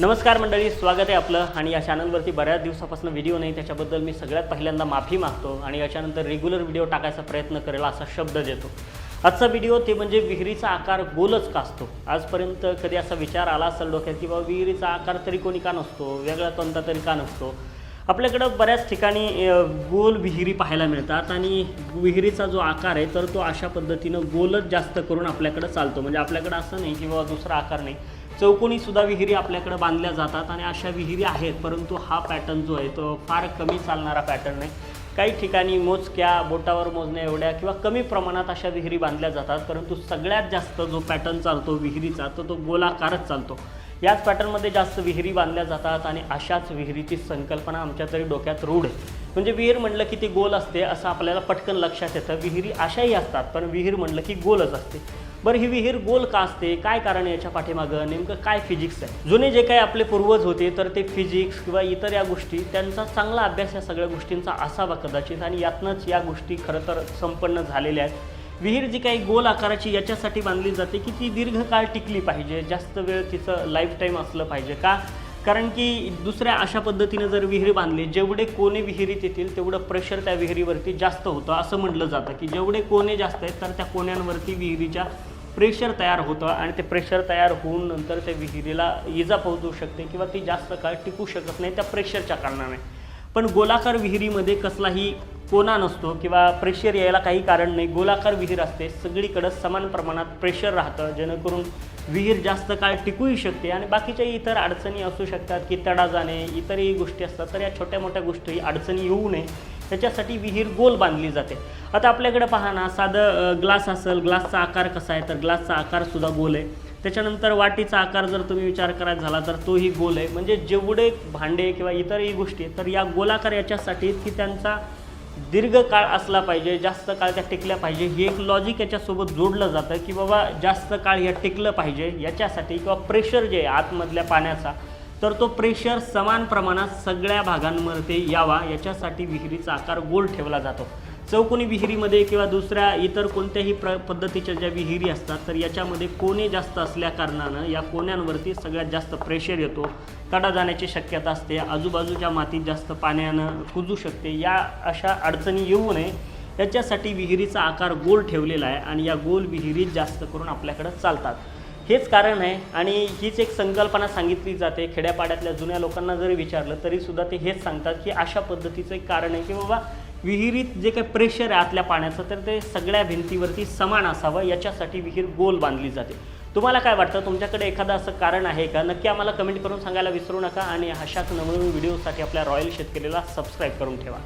नमस्कार मंडळी स्वागत आहे आपलं. आणि या चॅनलवरती बऱ्याच दिवसापासून व्हिडिओ नाही त्याच्याबद्दल मी सगळ्यात पहिल्यांदा माफी मागतो आणि याच्यानंतर रेग्युलर व्हिडिओ टाकायचा प्रयत्न करेल असा शब्द देतो. आजचा व्हिडिओ ते म्हणजे विहिरीचा आकार गोलच का असतो आजपर्यंत कधी असा विचार आला असेल डोक्यात की बाबा विहिरीचा आकार तरी कोणी का नसतो वेगळा कोणता तरी का नसतो? आपल्याकडं बऱ्याच ठिकाणी गोल विहिरी पाहायला मिळतात आणि विहिरीचा जो आकार आहे तर तो अशा पद्धतीनं गोलच जास्त करून आपल्याकडं चालतो. म्हणजे आपल्याकडं असं नाही की बाबा दुसरा आकार नाही. चौकोनी सुद्धा विहिरी आपल्याकडे बांधल्या जातात आणि अशा विहिरी आहेत परंतु हा पॅटर्न जो आहे तो फार कमी चालणारा पॅटर्न आहे काही ठिकाणी मोजक्या बोटावर मोजण्या एवढ्या किंवा कमी प्रमाणात अशा विहिरी बांधल्या जातात परंतु सगळ्यात जास्त जो पॅटर्न चालतो विहिरीचा तर तो गोलाकारच चालतो. याच पॅटर्नमध्ये जास्त विहिरी बांधल्या जातात आणि अशाच विहिरीची संकल्पना आमच्या तरी डोक्यात रूढ आहे. म्हणजे विहीर म्हटलं की ती गोल असते असं आपल्याला पटकन लक्षात येतं. विहिरी अशाही असतात पण विहीर म्हटलं की गोलच असते. बरं ही विहीर गोल का असते? काय कारण आहे याच्या पाठीमागं? नेमकं काय फिजिक्स आहे? जुने जे काही आपले पूर्वज होते तर ते फिजिक्स किंवा इतर या गोष्टी त्यांचा चांगला अभ्यास या सगळ्या गोष्टींचा असावा कदाचित आणि यातनंच या गोष्टी खरं तर संपन्न झालेल्या आहेत. विहीर जी काही गोल आकाराची याच्यासाठी बांधली जाते की ती दीर्घकाळ टिकली पाहिजे. जास्त वेळ तिचं लाईफ टाईम असलं पाहिजे का? कारण की दुसऱ्या अशा पद्धतीनं जर विहिरी बांधली जेवढे कोणे विहिरीत येतील तेवढं प्रेशर त्या विहिरीवरती जास्त होतं असं म्हटलं जातं की जेवढे कोणे जास्त आहेत तर त्या कोण्यांवरती विहिरीच्या प्रेशर तयार होतं आणि ते प्रेशर तयार होऊन नंतर त्या विहिरीला इजा पोहोचू शकते किंवा ती जास्त काळ टिकू शकत नाही त्या प्रेशरच्या कारणाने. पण गोलाकार विहिरीमध्ये कसलाही कोणा नसतो किंवा प्रेशर यायला काही कारण नाही. गोलाकार विहीर असते सगळीकडं समान प्रमाणात प्रेशर राहतं जेणेकरून विहीर जास्त काळ टिकूही शकते आणि बाकीच्या इतर अडचणी असू शकतात की तडा जाणे इतरही गोष्टी असतात तर या छोट्या मोठ्या गोष्टी अडचणी येऊ नये. त्याच्यासाठी विहीर गोल बांधली जाते. आता आपल्याकडे पहा ना साधं ग्लास असेल ग्लासचा आकार कसा आहे तर ग्लासचा आकारसुद्धा गोल आहे. त्याच्यानंतर वाटीचा आकार जर तुम्ही विचार करायचा झाला तर तोही गोल आहे. म्हणजे जेवढे भांडे किंवा इतरही गोष्टी आहेत, तर या गोलाकार याच्यासाठी की त्यांचा दीर्घ काळ असला पाहिजे जास्त काळ त्या टिकल्या पाहिजे हे एक लॉजिक याच्यासोबत जोडलं जातं की बाबा जास्त काळ या टिकलं पाहिजे याच्यासाठी किंवा प्रेशर जे आहे आतमधल्या पाण्याचा तर तो प्रेशर समान प्रमाणात सगळ्या भागांमध्ये यावा याच्यासाठी विहिरीचा आकार गोल ठेवला जातो. चौकोनी विहिरीमध्ये किंवा दुसऱ्या इतर कोणत्याही प्र पद्धतीच्या ज्या विहिरी असतात तर याच्यामध्ये कोणे जास्त असल्या कारणानं या कोण्यांवरती सगळ्यात जास्त प्रेशर येतो. तडा जाण्याची शक्यता असते. आजूबाजूच्या मातीत जास्त पाण्यानं कुजू शकते. या अशा अडचणी येऊ नये. याच्यासाठी विहिरीचा आकार गोल ठेवलेला आहे आणि या गोल विहिरीत जास्त करून आपल्याकडं चालतात. हेच कारण आहे आणि हीच एक संकल्पना सांगितली जाते. खेड्यापाड्यातल्या जुन्या लोकांना जरी विचारलं तरीसुद्धा ते हेच सांगतात की अशा पद्धतीचं एक कारण आहे की बाबा विहिरीत जे काही प्रेशर आहे आतल्या पाण्याचं तर ते सगळ्या भिंतीवरती समान असावं याच्यासाठी विहीर गोल बांधली जाते. तुम्हाला काय वाटतं? तुमच्याकडे एखादं असं कारण आहे का? नक्की आम्हाला कमेंट करून सांगायला विसरू नका आणि अशाच नवनवीन व्हिडिओसाठी आपल्या रॉयल शेतकरीला सबस्क्राईब करून ठेवा.